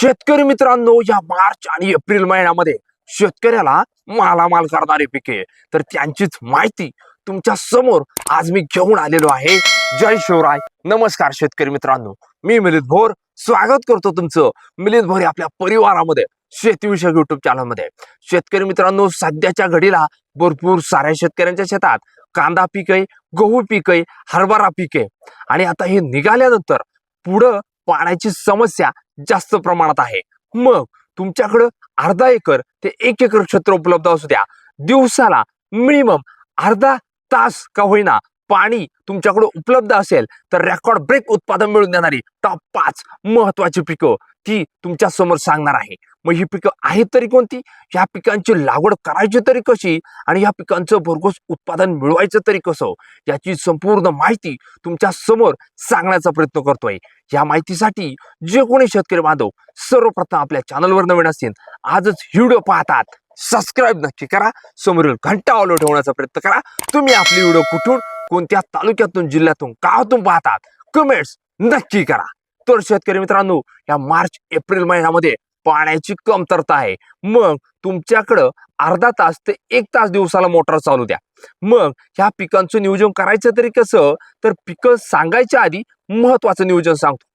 शेतकरी मित्रांनो या मार्च आणि एप्रिल महिन्यामध्ये शेतकऱ्याला मालामाल करणारे पिके. तर त्यांचीच माहिती तुमच्यासमोर आज मी घेऊन आलेलो आहे. जय शिवराय. नमस्कार शेतकरी मित्रांनो. मी मिलित भोर. स्वागत करतो तुमचं मिलित भोर आपल्या परिवारामध्ये शेतीविषयक युट्यूब चॅनलमध्ये शेतकरी मित्रांनो सध्याच्या घडीला भरपूर साऱ्या शेतकऱ्यांच्या शेतात कांदा पीक आहे गहू पीक आहे हरभरा पीक आहे आणि आता हे निघाल्यानंतर पुढं पाण्याची समस्या जास्त प्रमाणात आहे. मग तुमच्याकडं अर्धा एकर ते एक एकर क्षेत्र उपलब्ध असू द्या. दिवसाला मिनिमम अर्धा तास का होईना पाणी तुमच्याकडे उपलब्ध असेल तर रेकॉर्ड ब्रेक उत्पादन मिळवून देणारी टॉप पाच महत्वाची पिकं ती तुमच्यासमोर सांगणार आहे. मग ही पिकं आहेत तरी कोणती? ह्या पिकांची लागवड करायची तरी कशी? आणि या पिकांचं भरघोस उत्पादन मिळवायचं तरी कसं? याची संपूर्ण माहिती तुमच्यासमोर सांगण्याचा प्रयत्न करतोय. या माहितीसाठी जे कोणी शेतकरी बांधव सर्वप्रथम आपल्या चॅनलवर नवीन असतील आजच व्हिडिओ पाहतात. सबस्क्राईब नक्की करा. समोरील घंटा ऑलो ठेवण्याचा प्रयत्न करा. तुम्ही आपली व्हिडिओ कुठून कोणत्या तालुक्यातून जिल्ह्यातून गावातून पाहतात कमेंट्स नक्की करा. तर शेतकरी मित्रांनो या मार्च एप्रिल महिन्यामध्ये पाण्याची कमतरता आहे. मग तुमच्याकडं अर्धा तास ते एक तास दिवसाला मोटर चालू द्या. मग ह्या पिकांचं नियोजन करायचं तरी कसं? तर पिकं सांगायच्या आधी महत्वाचं नियोजन सांगतो.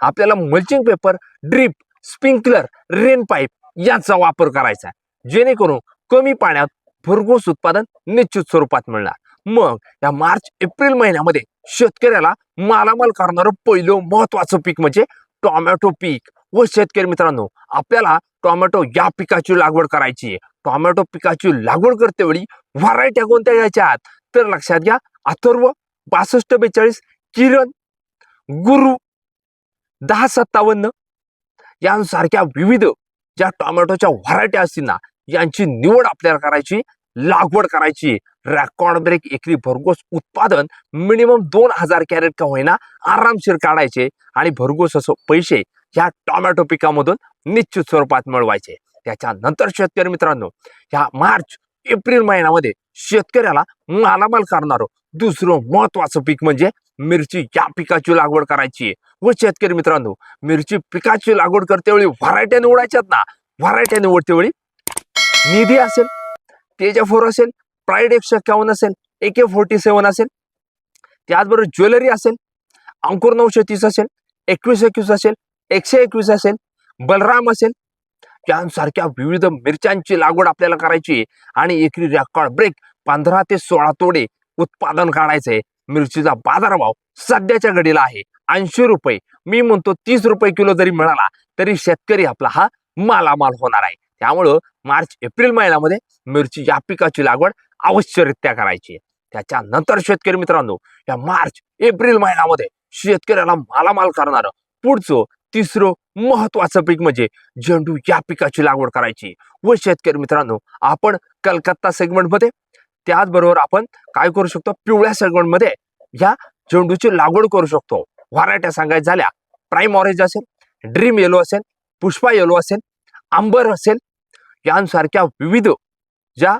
आपल्याला mulching paper drip sprinkler rain pipe यांचा वापर करायचा जेणेकरून कमी पाण्यात भरघोस उत्पादन निश्चित स्वरूपात मिळणार. मग या मार्च एप्रिल महिन्यामध्ये शेतकऱ्याला मालामाल करणारं पहिलं महत्वाचं पीक म्हणजे टोमॅटो पीक. व शेतकरी मित्रांनो आपल्याला टोमॅटो या पिकाची लागवड करायची आहे. टोमॅटो पिकाची लागवड करते वेळी व्हरायट्या कोणत्या घ्यायच्या तर लक्षात घ्या अथर्व बासष्ट बेचाळीस किरण गुरु दहा सत्तावन्न यांसारख्या विविध ज्या टोमॅटोच्या व्हरायट्या असतील ना यांची निवड आपल्याला करायची लागवड करायची. रेकॉर्ड ब्रेक एकरी भरघोस उत्पादन मिनिमम दोन हजार कॅरेट का होईना आरामशीर काढायचे आणि भरघोस असं पैसे ह्या टोमॅटो पिकामधून निश्चित स्वरूपात मिळवायचे. त्याच्यानंतर शेतकरी मित्रांनो ह्या मार्च एप्रिल महिन्यामध्ये शेतकऱ्याला मालामाल करणारं दुसरं महत्वाचं पीक म्हणजे मिरची. या पिकाची लागवड करायची. व शेतकरी मित्रांनो मिरची पिकाची लागवड करते वेळी व्हरायट्या निवडायच्यात ना? व्हरायट्या निवडते वेळी निधी असेल. तेजा फोर असेल प्राईड एकशे एक्कावन्न असेल ए के फोर्टी सेवन असेल त्याचबरोबर ज्वेलरी असेल अंकुर नऊशे तीस असेल एकवीस एकवीस असेल एकशे एकवीस असेल बलराम असेल यांसारख्या विविध मिरच्यांची लागवड आपल्याला करायची आहे. आणि एकरी रेकॉर्ड ब्रेक पंधरा ते सोळा तोडे उत्पादन काढायचंय. मिरचीचा बाजारभाव सध्याच्या घडीला आहे. ऐंशी रुपये मी म्हणतो तीस रुपये किलो जरी मिळाला तरी शेतकरी आपला हा मालामाल होणार आहे. त्यामुळं मार्च एप्रिल महिन्यामध्ये मिरची या पिकाची लागवड अवश्यरित्या करायची त्याच्यानंतर शेतकरी मित्रांनो या मार्च एप्रिल महिन्यामध्ये शेतकऱ्याला मालामाल करणारं पुढचं तिसरं महत्वाचं पीक म्हणजे झेंडू या पिकाची लागवड करायची व शेतकरी मित्रांनो आपण कलकत्ता सेगमेंटमध्ये त्याचबरोबर आपण काय करू शकतो? पिवळ्या सेगमेंटमध्ये या झेंडूची लागवड करू शकतो. व्हरायट्या सांगायच्या झाल्या. प्राईम ऑरेंज असेल ड्रीम येलो असेल पुष्पा येलो असेल आंबर असेल यांसारख्या विविध ज्या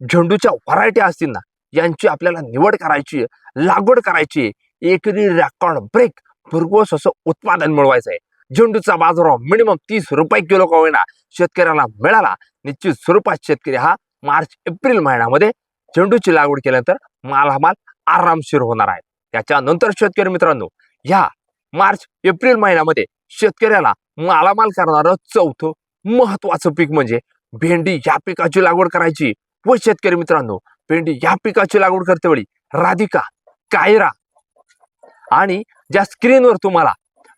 झेंडूच्या व्हरायटी असतील ना यांची आपल्याला निवड करायची लागवड करायची एकरी रेकॉर्ड ब्रेक भरघोस असं उत्पादन मिळवायचं आहे. झेंडूचा बाजारभाव मिनिमम तीस रुपये किलो का होईना शेतकऱ्याला मिळाला. निश्चित स्वरूपात शेतकरी हा मार्च एप्रिल महिन्यामध्ये झेंडूची लागवड केल्यानंतर मालामाल आरामशीर होणार आहे. त्याच्यानंतर शेतकरी मित्रांनो ह्या मार्च एप्रिल महिन्यामध्ये शेतकऱ्याला मालामाल करणारं चौथं महत्वाचं पीक म्हणजे भेंडी या पिकाची लागवड करायची. व शेतकरी मित्रांनो भेंडी या पिकाची लागवड करते वेळी राधिका कायरा आणि ज्या स्क्रीनवर तुम्हाला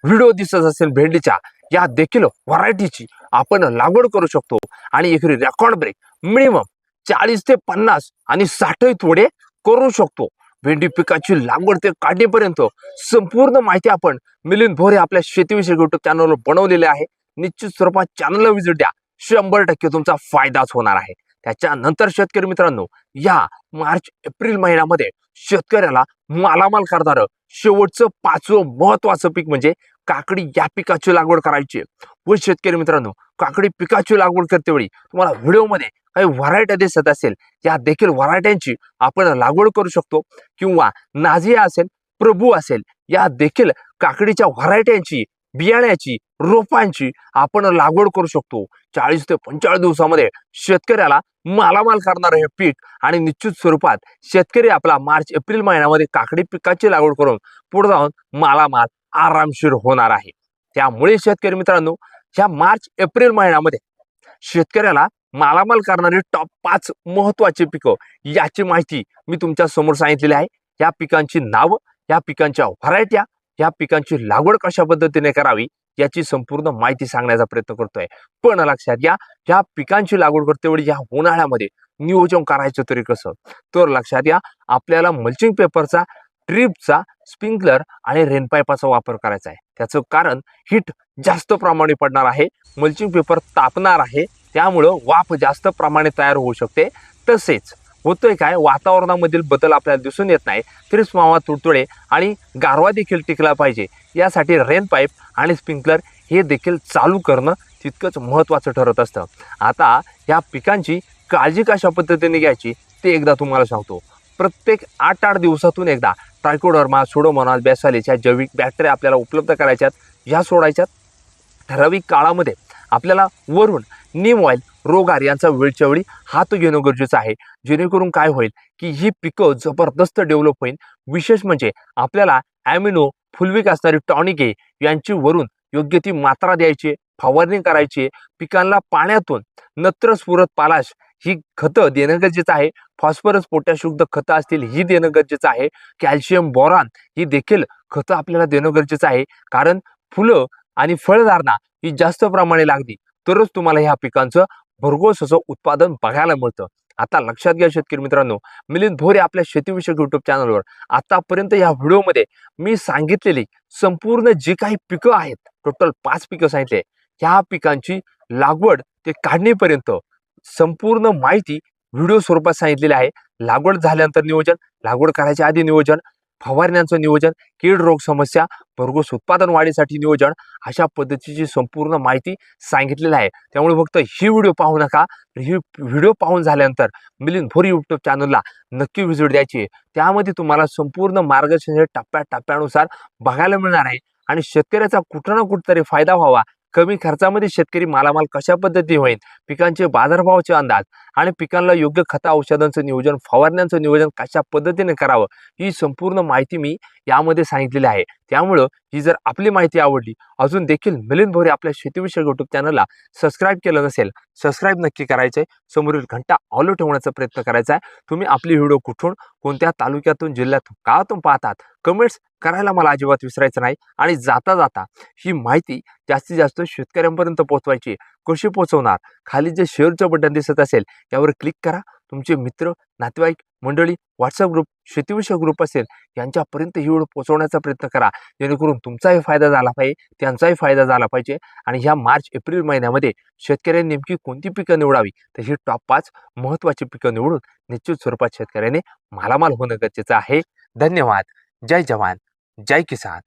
व्हिडिओ दिसत असेल भेंडीच्या या देखील व्हरायटीची आपण लागवड करू शकतो. आणि एकरी रेकॉर्ड ब्रेक मिनिमम चाळीस ते पन्नास आणि साठही थोडे करू शकतो. भेंडी पिकाची लागवड ते काढणीपर्यंत संपूर्ण माहिती आपण मिलिंद भोरे आपल्या शेतीविषयक युट्यूब चॅनलवर बनवलेले आहे. निश्चित स्वरूपात चॅनलला विजिट द्या. शंभर टक्के तुमचा फायदाच होणार आहे. त्याच्यानंतर शेतकरी मित्रांनो या मार्च एप्रिल महिन्यामध्ये शेतकऱ्याला मालामाल करणारं शेवटचं पाचवं महत्वाचं पीक म्हणजे काकडी या पिकाची लागवड करायची. व शेतकरी मित्रांनो काकडी पिकाची लागवड करते वेळी तुम्हाला व्हिडिओमध्ये काही व्हरायट्या दिसत असेल या देखील व्हरायट्यांची आपण लागवड करू शकतो. किंवा नाझिया असेल प्रभू असेल या देखील काकडीच्या व्हरायट्यांची बियाण्याची रोपांची आपण लागवड करू शकतो. चाळीस ते पंचाळीस दिवसामध्ये शेतकऱ्याला मालामाल करणार हे पीक आणि निश्चित स्वरूपात शेतकरी आपला मार्च एप्रिल महिन्यामध्ये काकडी पिकाची लागवड करून पुढे जाऊन मालामाल आरामशीर होणार आहे. त्यामुळे शेतकरी मित्रांनो ह्या मार्च एप्रिल महिन्यामध्ये शेतकऱ्याला मालामाल करणारी टॉप पाच महत्वाची पिकं याची माहिती मी तुमच्यासमोर सांगितलेली आहे. या पिकांची नावं या पिकांच्या व्हरायट्या या पिकांची लागवड कशा पद्धतीने करावी याची संपूर्ण माहिती सांगण्याचा प्रयत्न करतोय. पण लक्षात घ्या ह्या पिकांची लागवड करते वेळी या उन्हाळ्यामध्ये नियोजन करायचं तरी कसं? तर लक्षात घ्या आपल्याला मल्चिंग पेपरचा ट्रीपचा स्प्रिंकलर आणि रेनपाईपाचा वापर करायचा आहे. त्याचं कारण हिट जास्त प्रमाणे पडणार आहे मल्चिंग पेपर तापणार आहे त्यामुळं वाफ जास्त प्रमाणे तयार होऊ शकते. तसेच होतोय काय? वातावरणामधील बदल आपल्याला दिसून येत नाही. तरीच मावा तुडतुडे आणि गारवा देखील टिकला पाहिजे. यासाठी रेन पाईप आणि स्प्रिंकलर हे देखील चालू करणं तितकंच महत्त्वाचं ठरत असतं. आता या पिकांची काळजी कशा पद्धतीने घ्यायची ते एकदा तुम्हाला सांगतो. प्रत्येक आठ आठ दिवसातून एकदा ट्रायकोडर्मा सोडोमोनास बेसालिस या जैविक बॅक्टेरिया आपल्याला उपलब्ध करायच्यात ह्या सोडायच्यात. ठराविक काळामध्ये आपल्याला वरून नीम ऑइल रोगार यांचा वेळच्या वेळी हात घेणं गरजेचं आहे. जेणेकरून काय होईल की ही पिकं जबरदस्त डेव्हलप होईल. विशेष म्हणजे आपल्याला ॲमिनो फुलविक असणारी टॉनिके यांची वरून योग्य ती मात्रा द्यायची फवारणी करायची पिकांना पाण्यातून नत्र स्फुरत पालाश ही खतं देणं गरजेचं आहे. फॉस्फरस पोटॅशयुक्त खतं असतील ही देणं गरजेचं आहे. कॅल्शियम बोरॉन ही देखील खतं आपल्याला देणं गरजेचं आहे. कारण फुलं आणि फळधारणा ही जास्त प्रमाणे लागली तरच तुम्हाला ह्या पिकांचं भरघोस असं उत्पादन बघायला मिळतं. आता लक्षात घ्या शेतकरी मित्रांनो मिलिंद भोरे आपल्या शेतीविषयक युट्यूब चॅनलवर आतापर्यंत या व्हिडिओमध्ये मी सांगितलेली संपूर्ण जी काही पिकं आहेत टोटल पाच पिकं सांगितले. ह्या पिकांची लागवड ते काढणीपर्यंत संपूर्ण माहिती व्हिडिओ स्वरूपात सांगितलेली आहे. लागवड झाल्यानंतर नियोजन लागवड करायच्या आधी नियोजन फवारण्यांचं नियोजन कीड रोग समस्या भरघोस उत्पादन वाढीसाठी नियोजन अशा पद्धतीची संपूर्ण माहिती सांगितलेली आहे. त्यामुळे फक्त ही व्हिडिओ पाहू नका. ही व्हिडिओ पाहून झाल्यानंतर मिलिंद फोर यूट्यूब चॅनलला नक्की व्हिजिट द्यायची आहे. त्यामध्ये तुम्हाला संपूर्ण मार्गदर्शन हे टप्प्या टप्प्यानुसार बघायला मिळणार आहे. आणि शेतकऱ्याचा कुठं ना कुठंतरी फायदा व्हावा. कमी खर्चामध्ये शेतकरी मालामाल कशा पद्धती होईल? पिकांचे बाजारभावाचे अंदाज. आणि पिकांना योग्य खता औषधांचं नियोजन फवारण्यांचं नियोजन कशा पद्धतीने करावं ही संपूर्ण माहिती मी यामध्ये सांगितलेली आहे. त्यामुळं ही जर आपली माहिती आवडली अजून देखील मिलिंद भोरे आपल्या शेतीविषयक युट्यूब चॅनलला सबस्क्राईब केलं नसेल सबस्क्राईब नक्की करायचं आहे समोरील घंटा ऑलो ठेवण्याचा प्रयत्न करायचा आहे. तुम्ही आपली व्हिडिओ कुठून कोणत्या तालुक्यातून जिल्ह्यातून गावातून पाहतात कमेंट्स करायला मला अजिबात विसरायचं नाही. आणि जाता जाता ही माहिती जास्तीत जास्त शेतकऱ्यांपर्यंत पोहोचवायची कशी पोचवणार खाली जे शेअरचं बटन दिसत असेल यावर क्लिक करा. तुमचे मित्र नातेवाईक मंडळी व्हॉट्सअप ग्रुप शेतीविषयक ग्रुप असेल यांच्यापर्यंत ही वेळ पोचवण्याचा प्रयत्न करा. जेणेकरून तुमचाही फायदा झाला पाहिजे त्यांचाही फायदा झाला पाहिजे आणि ह्या मार्च एप्रिल महिन्यामध्ये शेतकऱ्यांनी नेमकी कोणती पिकं निवडावी? तर ही टॉप पाच महत्त्वाची पिकं निवडून निश्चित स्वरूपात शेतकऱ्याने मालामाल होणं गरजेचं आहे. धन्यवाद. जय जवान. जय किसान.